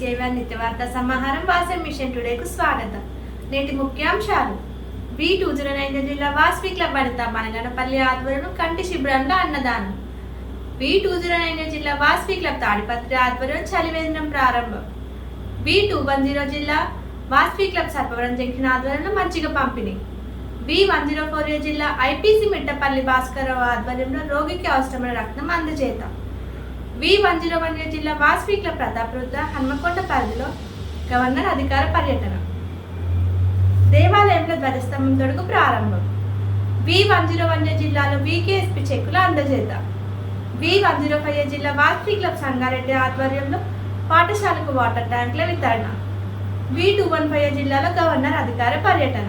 నమస్కారం వాసన్ మిషన్ టుడేకు స్వాగతం నేటి ముఖ్యాంశాలు బి టూ జీరో నైన్ జిల్లా వాస్వి క్లబ్ వనిత మనగనపల్లి ఆధ్వర్యంలో కంటి శిబిరంలో అన్నదానం బి టూ జీరో నైన్ జిల్లా వాస్వి క్లబ్ తాడిపత్రి ఆధ్వర్యం చలివేంద్రం ప్రారంభం బి టూ వన్ జీరో జిల్లా వాస్వి క్లబ్ సర్పవరం జంక్షన్ ఆధ్వర్యంలో మజ్జిగ పంపిణీ బి వన్ జీరో ఫోర్ జిల్లా ఐపీసీ మిట్టపల్లి భాస్కరరావు ఆధ్వర్యంలో రోగికి అవసరమైన రక్తం అందజేత వి వన్ జీరో వన్ జిల్లా వాస్వి ప్రతాప్ వృద్ధ హన్మకొండ పరిధిలో గవర్నర్ అధికార పర్యటన. దేవాలయంలో ధ్వజస్తంభం తొడుగు ప్రారంభం. వి వన్ జీరో వన్ జిల్లాలో వికేఎస్పి చెక్కులు అందజేత వి వన్ జీరో ఫైవ్ జిల్లా వాస్వి క్లబ్ సంగారెడ్డి ఆధ్వర్యంలో పాఠశాలకు వాటర్ ట్యాంకుల వితరణ. వి టూ వన్ ఫైవ్ జిల్లాలో గవర్నర్ అధికార పర్యటన.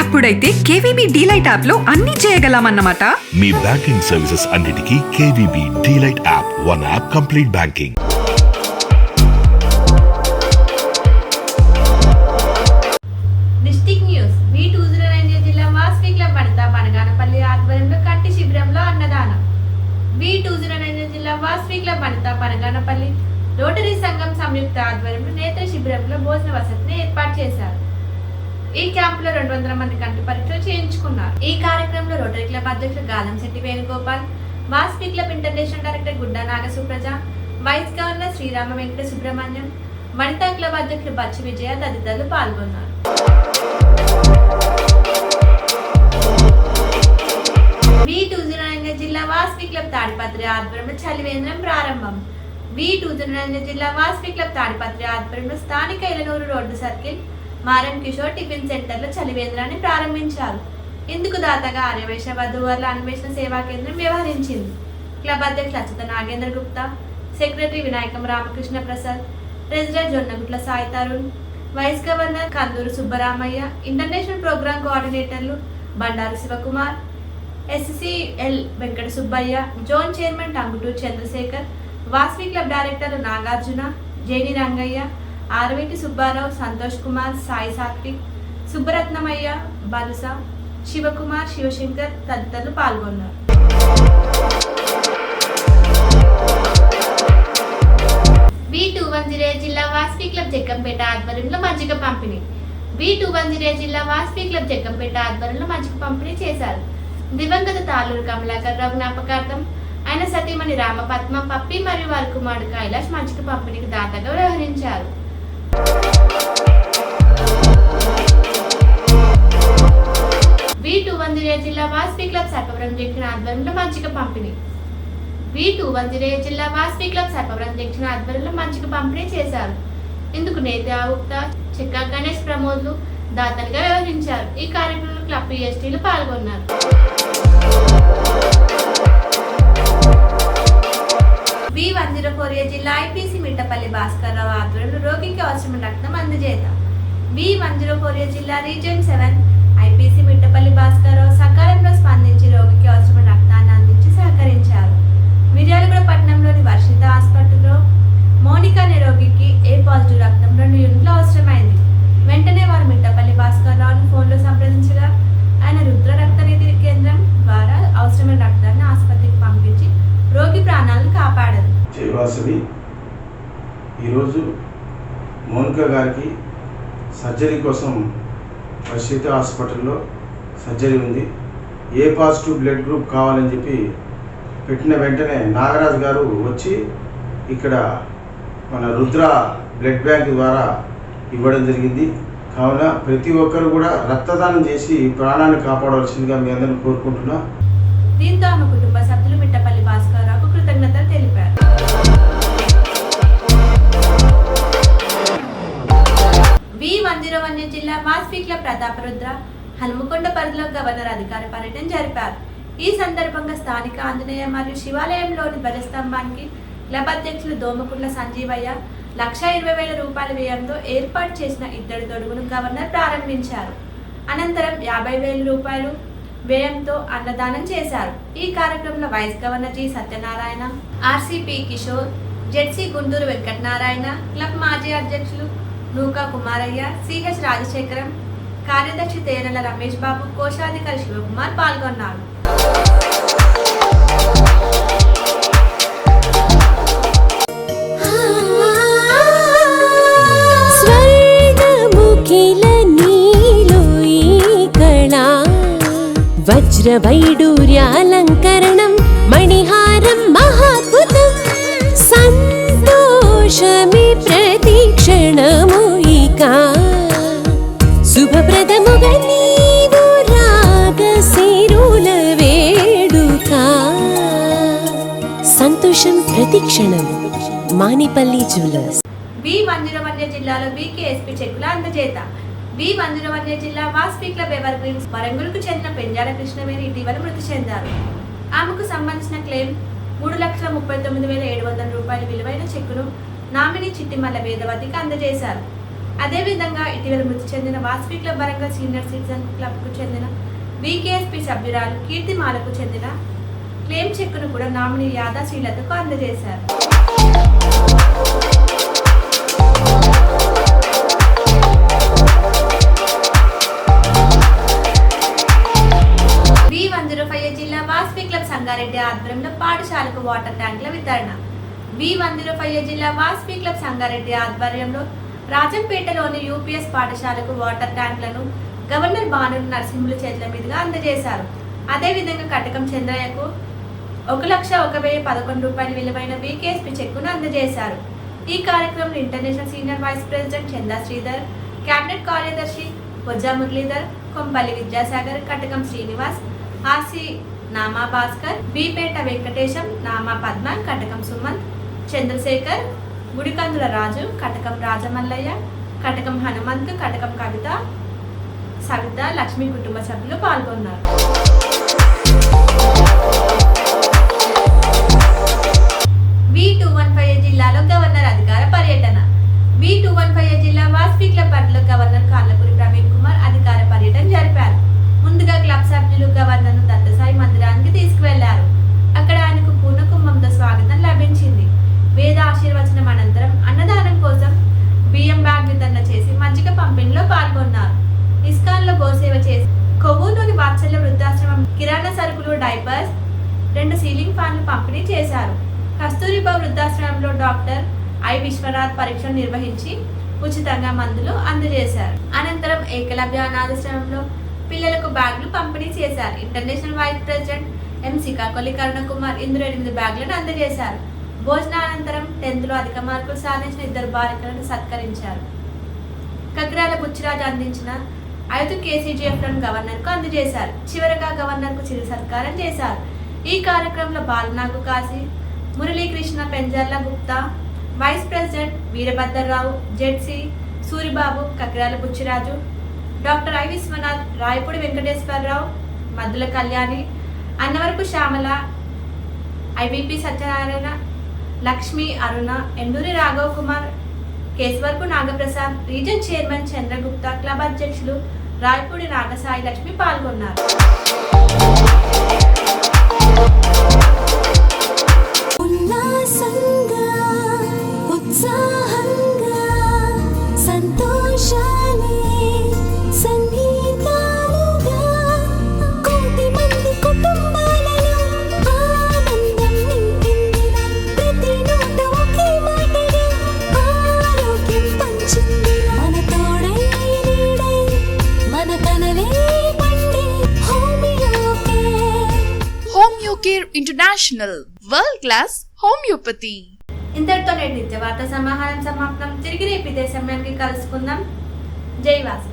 అప్పుడైతే కేవీబీ డీలైట్ యాప్లో అన్ని చేయగలమన్నమాట. మీ బ్యాంకింగ్ సర్వీసెస్ అన్నిటికీ KVB DeLight app one app complete banking. District news. V two zero nine జిల్లా వాస్వి క్లబ్ వనిత బనగానపల్లి ఆధ్వర్యంలో కంటి శిబిరంలో అన్నదానం. వి టూ జీరో నైన్ జిల్లా వాస్వి క్లబ్ వనిత బనగానపల్లి రోటరీ సంఘం సంయుక్త ఆధ్వర్యంలో నేత్ర శిబిరంలో భోజన వసతిని ఏర్పాటు చేశారు. ఈ క్యాంపులో రెండు వందల మంది కంటి పరీక్షలు చేయించుకున్నారు. ఈ కార్యక్రమంలో రోటరీ క్లబ్ అధ్యక్షులు Galamsetti Venugopal Vasavi club international director Gudda Nagasupraja vice governor Srirama Venkata Subrahmanyam Vanitha club అధ్యక్షుడు బచ్చి విజయ తదితరులు పాల్గొన్నారు. వి టూ జీరో నైన్ జిల్లా వాస్వి క్లబ్ తాడిపత్రి ఆధ్వర్యంలో చలివేంద్రం ప్రారంభం. వి టూ జీరో నైన్ జిల్లా వాస్వి క్లబ్ తాడిపత్రి ఆధ్వర్యంలో స్థానిక ఇలనూరు రోడ్డు సర్కిల్ మారం కిషోర్ టిఫిన్ సెంటర్లో చలివేంద్రాన్ని ప్రారంభించారు. ఇందుకు దాతగా ఆర్యవైశ్య వధువర్ల అన్వేషణ సేవా కేంద్రం వ్యవహరించింది. క్లబ్ అధ్యక్షులు Achyuta Nagendra Gupta secretary Vinayakam Ramakrishna Prasad president Jonnagutla Sai Tarun vice governor Kanduru Subbaramaiah international program కోఆర్డినేటర్లు Bandaru Sivakumar SCL Venkata Subbaiah zone chairman Tanguturu Chandrasekhar Vasavi club director Nagarjuna Jeni Rangaiah Araveti Subbarao Santosh Kumar Sai Sathvik Subbaratnamaiah Balusa Sivakumar Sivashankar తదితరులు పాల్గొన్నారు. B two one zero జిల్లా వాస్పీ club Jaggampeta ఆధ్వర్యంలో మజ్జిగ పంపిణీ. B two one zero జిల్లా వాస్పీ club Jaggampeta ఆధ్వర్యంలో మజ్జిగ పంపిణీ చేశారు. దివంగత తాలూరు కమలాకర్ రావు జ్ఞాపకార్థం ఆయన సతీమణి రామపద్మ పప్పి మరియు వారి కుమారుడు కైలాష్ మజ్జిగ పంపిణీకి దాతగా వ్యవహరించారు. వి టూ వన్ జీరో జిల్లా వాస్వి క్లబ్ సర్పవరం జంక్షన్ ఆధ్వర్యంలో మంచిగా పంపిణీ. వి టూ వన్ జీరో జిల్లా వాస్వి క్లబ్ సర్పవరం జంక్షన్ ఆధ్వర్యంలో మజ్జిగ పంపిణీ చేశారు. ఇందుకు నేత గుప్తా చెక్క గణేష్ ప్రమోద్లు దాతలుగా వ్యవహరించారు. ఈ కార్యక్రమంలో క్లబ్ పిఎస్టీలు పాల్గొన్నారు. వి వన్ జీరో ఫోర్ జిల్లా ఐపీసీ మిట్టపల్లి భాస్కర్రావు ఆధ్వర్యంలో రోగికి అవసరమైన రక్తం అందజేత వి వన్ జీరో ఫోర్ జిల్లా region seven IPC Mittapalli Bhaskarrao సకాలంలో స్పందించి రోగికి అవసరమైన రక్తాన్ని అందించి సహకరించారు. మిర్యాలగూడ పట్టణంలోని వర్షిత హాస్పిటల్లో మోనికా అనే రోగికి ఏ పాజిటివ్ రక్తం రెండు యూనిట్లు అవసరమైంది? వెంటనే వారు మిట్టపల్లి భాస్కర్రావుని ఫోన్లో సంప్రదించగా ఆయన రుద్ర రక్తనిధి కేంద్రం ద్వారా అవసరమైన రక్తాన్ని ఆసుపత్రికి పంపించి రోగి ప్రాణాలను కాపాడారు ఈరోజు మోనిక గారికి సర్జరీ కోసం వర్షిత హాస్పిటల్లో సర్జరీ ఉంది. ఏ పాజిటివ్ బ్లడ్ గ్రూప్ కావాలని చెప్పి పెట్టిన వెంటనే నాగరాజ్ గారు వచ్చి ఇక్కడ మన రుద్ర బ్లడ్ బ్యాంక్ ద్వారా ఇవ్వడం జరిగింది. కావున ప్రతి ఒక్కరు కూడా రక్తదానం చేసి ప్రాణాన్ని కాపాడవలసిందిగా మీ అందరిని కోరుకుంటున్నా. దీంతో ఆమె కుటుంబ సభ్యులు బిడ్డ జిల్లా ప్రతాపరుద్ర హనుమకొండ పరిధిలో గవర్నర్ అధికార పర్యటన జరిపారు. ఈ సందర్భంగా స్థానిక ఆంజనేయ మరియు శివాలయంలోని ధ్వజస్తంభానికి క్లబ్ అధ్యక్షులు దోమకుండ్ల సంజీవయ్య లక్ష ఇరవై వేల రూపాయల వ్యయంతో ఏర్పాటు చేసిన ఇద్దరు తొడుగును గవర్నర్ ప్రారంభించారు. అనంతరం యాభై వేల రూపాయలు వ్యయంతో అన్నదానం చేశారు. ఈ కార్యక్రమంలో vice governor G Satyanarayana RCP Kishore ZC Gunturu Venkatanarayana club మాజీ అధ్యక్షులు నూకా కుమారయ్య సిహెచ్ రాజశేఖరం కార్యదర్శి తేరల రమేష్ బాబు కోశాధికారి శివకుమార్ పాల్గొన్నారు. వజ్ర వైడూర్యాలంకరణ సంతోషం ప్రతిక్షణం మానిపల్లి జ్యువెలర్స్. బి వంజరవన్య జిల్లాలో బీకేఎస్పీ చెక్కుల అందజేత. బి వంజరవన్య జిల్లా వాస్పీ క్లబ్ ఎవర్ గ్రీన్స్ వరంగల్కు చెందిన పెంజాల కృష్ణవేణి ఇటీవల మృతి చెందారు. ఆమెకు సంబంధించిన క్లెయిమ్ మూడు లక్షల ముప్పై తొమ్మిది వేల ఏడు వందల రూపాయల విలువైన చెక్కును నామినీ చిట్టిమల్ల వేదవతికి అందజేశారు. అదేవిధంగా ఇటీవల మృతి చెందిన Vasavi club Warangal senior citizen క్లబ్కు చెందిన బీకేఎస్పీ సభ్యురాలు కీర్తిమాలకు చెందిన క్లెయిమ్ చెక్కును కూడా నామినీ యాదాశ్రీలతకు అందజేశారు. వి జిల్లా వాస్పి క్లబ్ సంగారెడ్డి ఆధ్వర్యంలో పాఠశాలకు వాటర్ ట్యాంకుల వితరణ. వి వన్ జిల్లా వాస్పి క్లబ్ సంగారెడ్డి ఆధ్వర్యంలో రాజంపేటలోని యూపీఎస్ పాఠశాలకు వాటర్ ట్యాంకులను గవర్నర్ బాను నరసింహుల చేతుల మీదుగా అందజేశారు. అదేవిధంగా కటకం చంద్రయ్యకు ఒక లక్ష ఒక వెయ్యి పదకొండు రూపాయల విలువైన బీకేఎస్పీ చెక్కును అందజేశారు. ఈ కార్యక్రమంలో ఇంటర్నేషనల్ సీనియర్ వైస్ ప్రెసిడెంట్ చందా శ్రీధర్ కేబినెట్ కార్యదర్శి బొజ్జా మురళీధర్ కొంపల్లి విద్యాసాగర్ కటకం శ్రీనివాస్ ఆర్సి నామా భాస్కర్ బీపేట వెంకటేశం నామా పద్మ కటకం సుమంత్ చంద్రశేఖర్ గుడికందుల రాజు కటకం రాజమల్లయ్య కటకం హనుమంత్ కటకం కవిత సవిత లక్ష్మి కుటుంబ సభ్యులు పాల్గొన్నారు. జిల్లాలో గవర్నర్ అధికార పర్యటన. వి టూ వన్ ఫైవ్ జిల్లా వాస్పిక్ల క్లబ్ పరిధిలో గవర్నర్ కాళ్ళపూరి ప్రవీణ్ కుమార్ అధికార పర్యటన జరిపారు. ముందుగా క్లబ్ సభ్యులు గవర్నర్ను దత్తసాయి మందిరానికి తీసుకువెళ్ళారు. అక్కడ ఆయనకు పూర్ణ కుంభంతో స్వాగతం లభించింది. వేద ఆశీర్వచనం అనంతరం అన్నదానం కోసం బియ్యం బ్యాగ్ వితరణ చేసి మజ్జిగ పంపిణీలో పాల్గొన్నారు. ఇస్కాన్లో గోసేవ చేసి కొవ్వూరులోని వాత్సల్య వృద్ధాశ్రమం కిరాణా సరుకులు డైపర్స్ రెండు సీలింగ్ ఫ్యాన్లు పంపిణీ చేశారు. కస్తూరిబా వృద్ధాశ్రమంలో డాక్టర్ ఐ. విశ్వనాథ్ పరీక్షలు నిర్వహించి ఉచితంగా మందులు అందజేశారు. అనంతరం ఏకలవ్య అనాథాశ్రమంలో పిల్లలకు బ్యాగులు పంపిణీ చేశారు. International vice president M. Sikakolli Karunakumar ఇందులో ఎనిమిది బ్యాగులను అందజేశారు. భోజనానంతరం అనంతరం టెన్త్లో అధిక మార్కులు సాధించిన ఇద్దరు బాలికలను సత్కరించారు. కగ్రాల బుచ్చిరాజు అందించిన ఐదు కేసీజీఎఫ్లను గవర్నర్కు అందజేశారు. చివరగా గవర్నర్కు చిరు సత్కారం చేశారు. ఈ కార్యక్రమంలో Balanagu Kashi Muralikrishna Penjarla Gupta vice president Veerabhadrarao ZC Suribabu Kakrala Buchiraju doctor I Vishwanath Rayapudi Venkateswararao Maddula Kalyani Annavarapu Shyamala IVP Satyanarayana Lakshmi Aruna Enduri Raghav Kumar Keshavarapu Nagaprasad region chairman Chandragupta club అధ్యక్షులు రాయపూడి నాగసాయి లక్ష్మి పాల్గొన్నారు. ఉల్లాసంగా ఉత్సాహంగా సంతోషాలే సంగీతాలుగా కోటి మంది కుటుంబాలలో ఆనందం ప్రతి నోట ఒకే మాటగా ఆరోగ్యం మన తోడై నీడై మన పండి Homeocare international world class homeopathy. ఇంతటితో నేటి నిత్య వార్త సమాహారం సమాప్తం. తిరిగి రేపు ఇదే సమయానికి కలుసుకుందాం. జై వాసు.